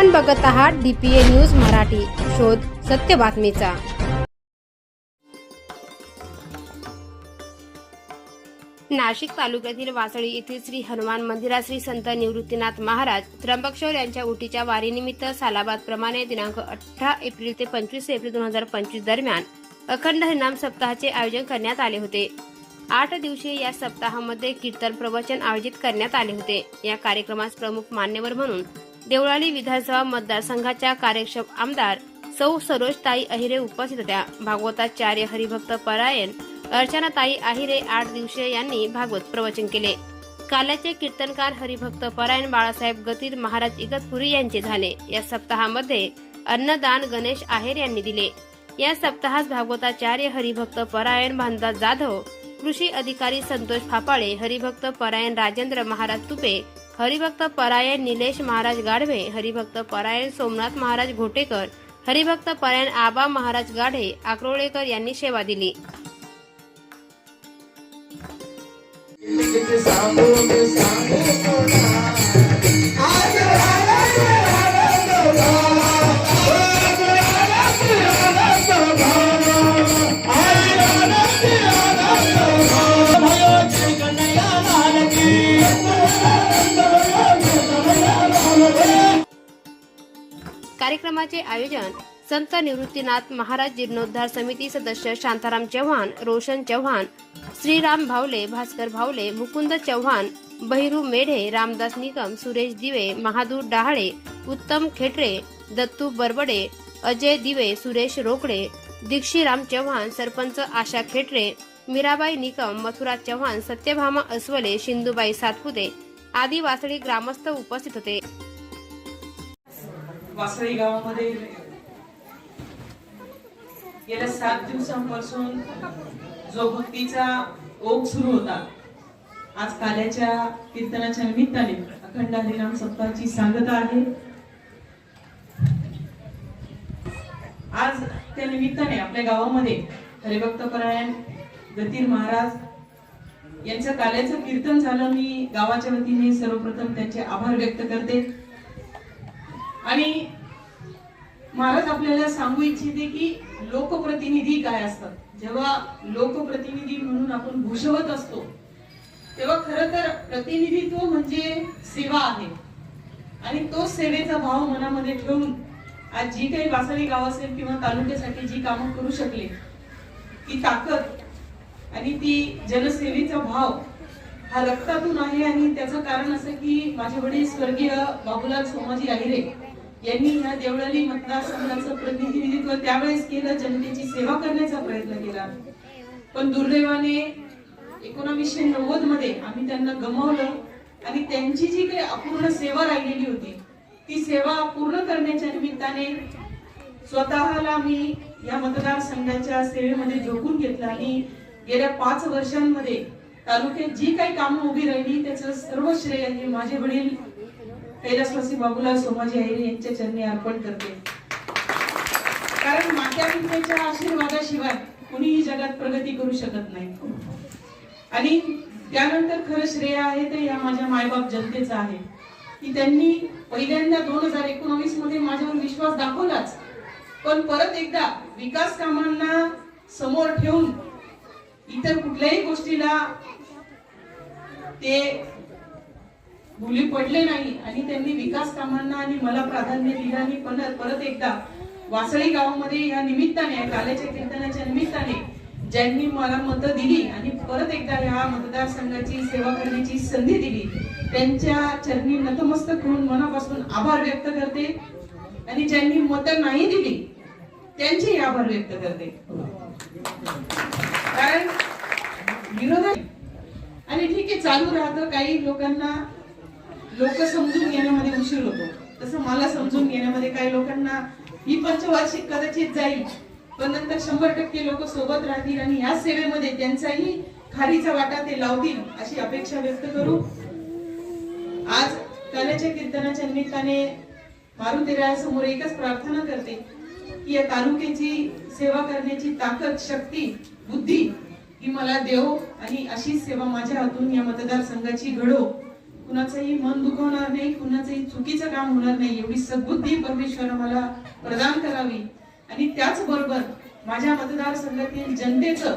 आपण बघत आहात डीपीए न्यूज मराठी. शोध सत्य बातमीचा. नाशिक तालुक्यातील वासळी येथील श्री हनुमान मंदिरात श्री संत निवृत्तीनाथ महाराज त्र्यंबकेश्वर यांच्या उटीच्या वारीनिमित्त सालाबाद प्रमाणे दिनांक अठरा एप्रिल ते पंचवीस एप्रिल दोन हजार पंचवीस दरम्यान अखंड हरिनाम सप्ताहाचे आयोजन करण्यात आले होते. आठ दिवसीय या सप्ताहामध्ये कीर्तन प्रवचन आयोजित करण्यात आले होते. या कार्यक्रमास प्रमुख मान्यवर म्हणून देवळाली विधानसभा मतदारसंघाच्या कार्यक्षम आमदार सौ सरोजताई अहिरे उपस्थित होत्या. भागवताचार्य हरिभक्त परायण अर्चनाताई अहिरे आठ दिवसीय यांनी भागवत प्रवचन केले. काल्याचे कीर्तनकार हरिभक्त परायण बाळासाहेब गतीर महाराज इगतपुरी यांचे झाले. या सप्ताहामध्ये अन्नदान गणेश आहेर यांनी दिले. या सप्ताहात भागवताचार्य हरिभक्त परायण भानदास जाधव कृषी अधिकारी संतोष फापाळे हरिभक्त परायण राजेंद्र महाराज तुपे हरिभक्त परायण निलेश महाराज गाढवे हरिभक्त परायण सोमनाथ महाराज घोटेकर हरिभक्त परायण आबा महाराज गाढे आक्रोळेकर यांनी सेवा दिली. कार्यक्रमाचे आयोजन संत निवृत्तीनाथ महाराज जीर्णोद्धार समिती सदस्य शांताराम चव्हाण रोशन चव्हाण श्रीराम भावले भास्कर भावले मुकुंद चव्हाण बहिरू मेढे रामदास निकम सुरेश दिवे महादूर डहाळे उत्तम खेटरे दत्तू बरबडे अजय दिवे सुरेश रोकडे दीक्षीराम चव्हाण सरपंच आशा खेटरे मीराबाई निकम मथुरा चव्हाण सत्यभामा अस्वले शिंदूबाई सातपुते आदी वासळी ग्रामस्थ उपस्थित होते. वासळी गावामध्ये गेल्या सात दिवसांपासून जो भक्तीचा ओघ सुरू होता आज काल्याच्या कीर्तनाच्या निमित्ताने अखंड हरिनाम सप्ताहाची सांगता आहे. आज त्या निमित्ताने आपल्या गावामध्ये हरिभक्त परायण गतीर महाराज यांचं काल्याचं कीर्तन झालं. मी गावाच्या वतीने सर्वप्रथम त्यांचे आभार व्यक्त करते. आणि महाराज आपल्याला सांगू इच्छिते की लोकप्रतिनिधी काय असतात? जेव्हा लोकप्रतिनिधी म्हणून आपण भूषवत असतो तेव्हा खर तर प्रतिनिधित्व म्हणजे सेवा आहे. आणि तो सेवेचा भाव मनामध्ये ठेवून आज जी काही वासळी गाव असेल किंवा तालुक्यासाठी जी कामं करू शकले ती ताकद आणि ती जनसेवेचा भाव हा रक्तातून आहे. आणि त्याचं कारण असं की माझे वडील स्वर्गीय बाबूलाल सोमाजी आहिरे यांनी या देवळाली मतदारसंघाचं प्रतिनिधित्व त्यावेळेस केलं जनतेची सेवा करण्याचा प्रयत्न केला. पण दुर्दैवाने एकोणावीसशे नव्वदमध्ये आम्ही त्यांना गमावलं आणि त्यांची जी काही अपूर्ण सेवा राहिलेली होती ती सेवा पूर्ण करण्याच्या निमित्ताने स्वतःला मी या मतदारसंघाच्या सेवेमध्ये झोकून घेतलं आणि गेल्या पाच वर्षांमध्ये तालुक्यात जी काही कामं उभी राहिली त्याचं सर्व श्रेय हे माझे वडील कैलासवासी बाबूला सोमाजी अहिरे यांच्या चरणी अर्पण करते. कारण मात्या पित्याच्या आशीर्वादाशिवाय कुणीही जगात प्रगती करू शकत नाही. आणि त्यानंतर खरं श्रेय आहे ते या माझ्या मायबाप जनतेचं आहे. की त्यांनी पहिल्यांदा दोन हजार एकोणावीसमध्ये माझ्यावर विश्वास दाखवलाच. पण परत एकदा विकास कामांना समोर ठेवून इतर कुठल्याही गोष्टीला ते भुली पडले नाही आणि त्यांनी विकास कामांना आणि मला प्राधान्य दिलं आणि परत परत एकदा वासळी गावामध्ये या निमित्ताने या काल्याच्या कीर्तनाच्या निमित्ताने ज्यांनी मला मतं दिली आणि परत एकदा या मतदारसंघाची सेवा करण्याची संधी दिली त्यांच्या चरणी नतमस्तक होऊन मनापासून आभार व्यक्त करते. आणि ज्यांनी मतं नाही दिली त्यांचे आभार व्यक्त करते. कारण विरोध आणि ठीक आहे चालू राहतं काही लोकांना लोक समजून घेण्यामध्ये उशीर होतो. तसं मला समजून घेण्यामध्ये काही लोकांना ही पंचवार्षिक कदाचित जाईल पण नंतर शंभर टक्के लोक सोबत राहतील आणि या सेवेमध्ये त्यांचाही खारीचा वाटा ते लावतील अशी अपेक्षा व्यक्त करू. आज काल्याच्या कीर्तनाच्या निमित्ताने मारुतीरायासमोर एकच प्रार्थना करते की या तालुक्याची सेवा करण्याची ताकद शक्ती बुद्धी ही मला देव आणि अशीच सेवा माझ्या हातून या मतदारसंघाची घडो. कुणाचंही मन दुखवणार नाही कुणाचंही चुकीचं काम होणार नाही एवढी सद्बुद्धी परमेश्वर मला प्रदान करावी. आणि त्याचबरोबर माझ्या मतदारसंघातील जनतेचं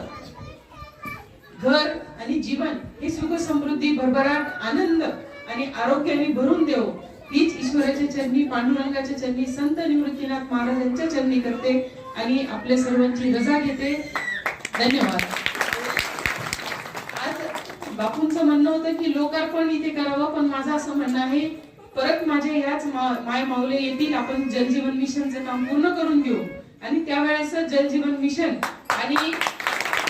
घर आणि जीवन हे सुख समृद्धी भरभराट आनंद आणि आरोग्याने भरून देव. तीच ईश्वराच्या चरणी पांडुरंगाच्या चरणी संत निवृत्तीनाथ महाराजांच्या चरणी करते आणि आपल्या सर्वांची रजा घेते. धन्यवाद. बापूंचं म्हणणं होतं की लोकार्पण इथे करावं पण माझं असं म्हणणं आहे परत माझ्या ह्याच माय माऊले येतील आपण जलजीवन मिशनचं काम पूर्ण करून घेऊ. आणि त्यावेळेस जलजीवन मिशन आणि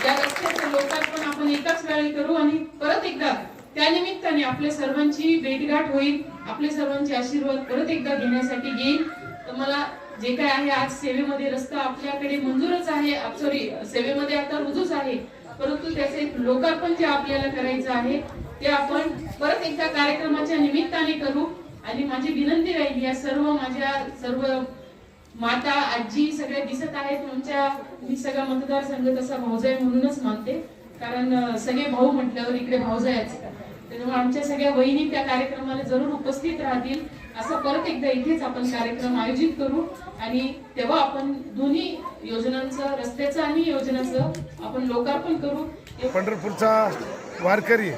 या रस्त्याचं लोकार्पण आपण एकाच वेळी करू आणि परत एकदा त्या निमित्ताने आपल्या सर्वांची भेटगाठ होईल आपले सर्वांचे आशीर्वाद परत एकदा घेण्यासाठी येईल. तर मला जे काय आहे आज सेवेमध्ये रस्ता आपल्याकडे मंजूरच आहे सॉरी सेवेमध्ये आता रुजूच आहे. परंतु त्याचे एक लोकार्पण जे आपल्याला करायचं आहे ते आपण परत एकदा कार्यक्रमाच्या निमित्ताने करू. आणि माझी विनंती राहील या सर्व माझ्या सर्व माता आजी सगळ्या दिसत आहेत. तुमच्या मी सगळा मतदारसंघ तसा भाऊजाई म्हणूनच मानते. कारण सगळे भाऊ म्हटल्यावर इकडे भाऊजायच. त्याच्यामुळे आमच्या सगळ्या वहिनी त्या कार्यक्रमाला जरूर उपस्थित राहतील. असं परत एकदा इथेच आपण कार्यक्रम आयोजित करू. आणि तेव्हा आपण दोन्ही योजनांचं रस्त्याचं आणि योजनांचं आपण लोकार्पण करू. पंढरपूरचा वारकरी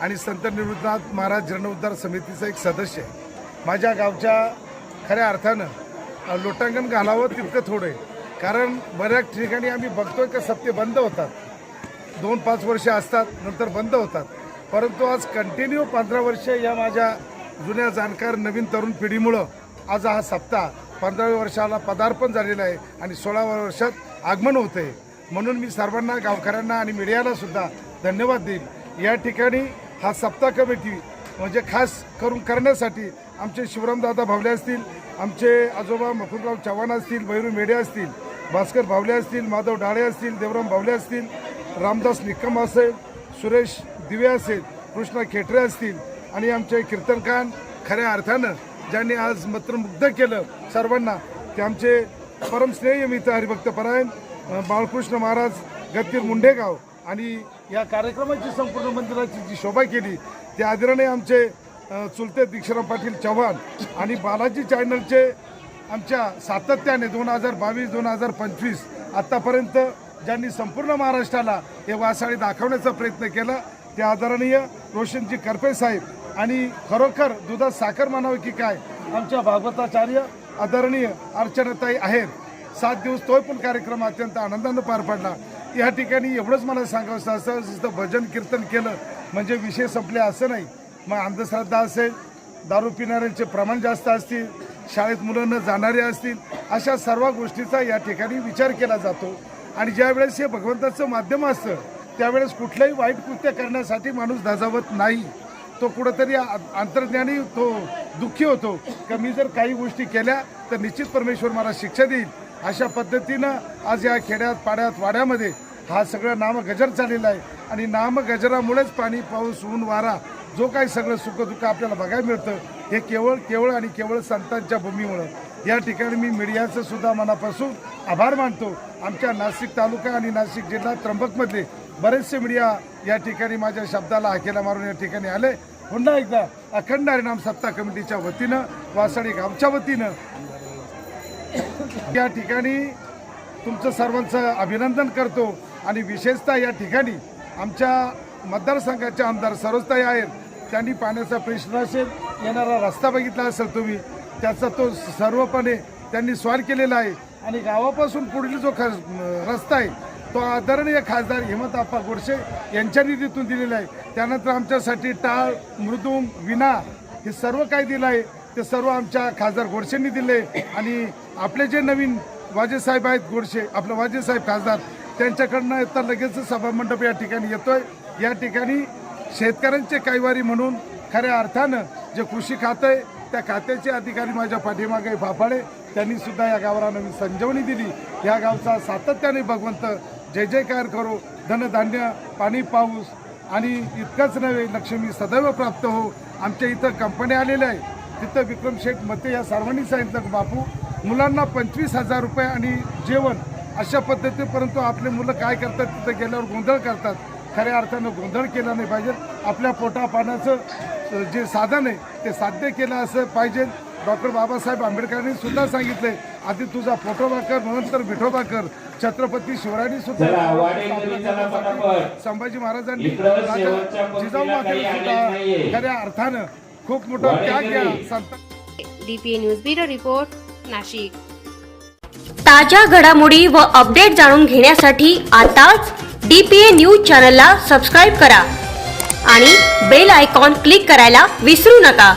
आणि संत निवृत्तनाथ महाराज जीर्णोद्धार समितीचा एक सदस्य आहे. माझ्या गावच्या खऱ्या अर्थानं लोटांगण घालावं तितकं थोडं आहे. कारण बऱ्याच ठिकाणी आम्ही बघतोय का सप्ते बंद होतात. दोन पाच वर्ष असतात नंतर बंद होतात. परंतु आज कंटिन्यू पंधरा वर्ष या माझ्या जुन्या जाणकार नवीन तरुण पिढीमुळं आज हा सप्ताह पंधराव्या वर्षाला पदार्पण झालेलं आहे आणि सोळाव्या वर्षात आगमन होतं आहे म्हणून मी सर्वांना गावकऱ्यांना आणि मीडियाला सुद्धा धन्यवाद देईन. या ठिकाणी हा सप्ताह कमिटी म्हणजे खास करून करण्यासाठी आमचे शिवरामदादा भावले असतील आमचे आजोबा मकुलराव चव्हाण असतील भैरू मेढे असतील भास्कर भावले असतील माधव डाळे असतील देवराम भावले असतील रामदास निकम असेल सुरेश दिवे असेल कृष्णा खेटरे असतील आणि आमचे कीर्तनकान खऱ्या अर्थानं ज्यांनी आज मंत्रमुग्ध केलं सर्वांना ते आमचे परमस्नेही मित्र हरिभक्त परायण बाळकृष्ण महाराज गतीर मुंडेगाव आणि या कार्यक्रमाची संपूर्ण मंदिराची जी शोभा केली ते आदरणीय आमचे चुलते दीक्षाराम पाटील चव्हाण आणि बालाजी चॅनलचे आमच्या सातत्याने दोन हजार बावीस दोन हजार पंचवीस आत्तापर्यंत ज्यांनी संपूर्ण महाराष्ट्राला हे वासाळी दाखवण्याचा प्रयत्न केला ते आदरणीय रोशनजी करपे साहेब आणि खरोखर दुधात साखर म्हणावं की काय आमच्या भागवताचार्य आदरणीय अर्चनाताई आहेत. सात दिवस तो पण कार्यक्रम अत्यंत आनंदानं पार पडला. या ठिकाणी एवढंच मला सांगावं असं जिथं भजन कीर्तन केलं म्हणजे विषय संपले असं नाही. मग अंधश्रद्धा असेल दारू पिणाऱ्यांचे प्रमाण जास्त असतील शाळेत मुलं न जाणारे असतील अशा सर्व गोष्टीचा या ठिकाणी विचार केला जातो. आणि ज्यावेळेस हे भगवंताचं माध्यम असतं त्यावेळेस कुठलंही वाईट कृत्य करण्यासाठी माणूस धजावत नाही. तो कुठंतरी अंतर्ज्ञानी तो दुःखी होतो. का मी जर काही गोष्टी केल्या तर निश्चित परमेश्वर मला शिक्षा देईल. अशा पद्धतीनं आज या खेड्यात पाड्यात वाड्यामध्ये हा सगळं नामगजर चाललेला आहे. आणि नामगजरामुळेच पाणी पाऊस ऊन वारा जो काही सगळं सुखदुःख आपल्याला बघायला मिळतं हे केवळ केवळ आणि केवळ संतांच्या भूमीमुळं. या ठिकाणी मी मीडियाचं सुद्धा मनापासून आभार मानतो. आमच्या नाशिक तालुका आणि नाशिक जिल्हा त्र्यंबकमधले बरेचसे मीडिया या ठिकाणी माझ्या शब्दाला हाकेला मारून या ठिकाणी आले. पुन्हा एकदा अखंड हरिनाम सत्ता कमिटीच्या वतीनं वासाडी गावच्या वतीनं या ठिकाणी तुमचं सर्वांचं अभिनंदन करतो आणि विशेषतः या ठिकाणी आमच्या मतदारसंघाचे आमदार सरोजताई आहेत. त्यांनी पाण्याचा प्रश्न असेल येणारा रस्ता बघितला असेल तुम्ही त्याचा तो सर्वपणे त्यांनी स्वार केलेला आहे. आणि गावापासून पुढील जो ख रस्ता आहे तो आदरणीय खासदार हेमंतप्पा गोडसे यांच्या निधीतून दिलेला आहे. त्यानंतर आमच्यासाठी टाळ मृदुंग विना हे सर्व काय दिलं आहे ते सर्व आमच्या खासदार गोडसेंनी दिले आणि आपले जे नवीन वाजेसाहेब आहेत गोडसे आपलं वाजेसाहेब खासदार त्यांच्याकडनं तर लगेच सभामंडप या ठिकाणी येतोय. या ठिकाणी शेतकऱ्यांचे कैवारी म्हणून खऱ्या अर्थानं जे कृषी खातं आहे त्या खात्याचे अधिकारी माझ्या पाठीमागे फाफाडे त्यांनी सुद्धा या गावाला नवीन संजीवनी दिली. या गावचा सातत्याने भगवंत जय जयकार करो धनधान्य पाणी पाऊस. आणि इतकंच नव्हे लक्ष्मी सदैव प्राप्त हो. आमच्या इथं कंपन्या आलेल्या आहे तिथं विक्रम शेठ मते या सर्वांनी सांगितलं की बापू. मुलांना पंचवीस हजार रुपये आणि जेवण अशा पद्धती परंतु आपले मुलं काय करतात तिथं गेल्यावर गोंधळ करतात. खऱ्या अर्थानं गोंधळ केला नाही पाहिजे. आपल्या पोटापाण्याचं जे साधन आहे ते साध्य केलं असं पाहिजे. डॉक्टर बाबासाहेब आंबेडकरांनी सुद्धा आहे आधी तुझा फोटोबा कर नंतर विठोबा कर छत्रपती शिवरायांनी सुद्धा. संभाजी महाराजांनी जिजाऊ मातेला सुद्धा. खऱ्या अर्थानं खूप मोठा त्याग. द्या संत DPA news bureau report Nashik ताज्या घडामोडी व अपडेट जाणून घेण्यासाठी आताच डी पी ए न्यूज चॅनलला सबस्क्राईब करा आणि बेल आयकॉन क्लिक करायला विसरू नका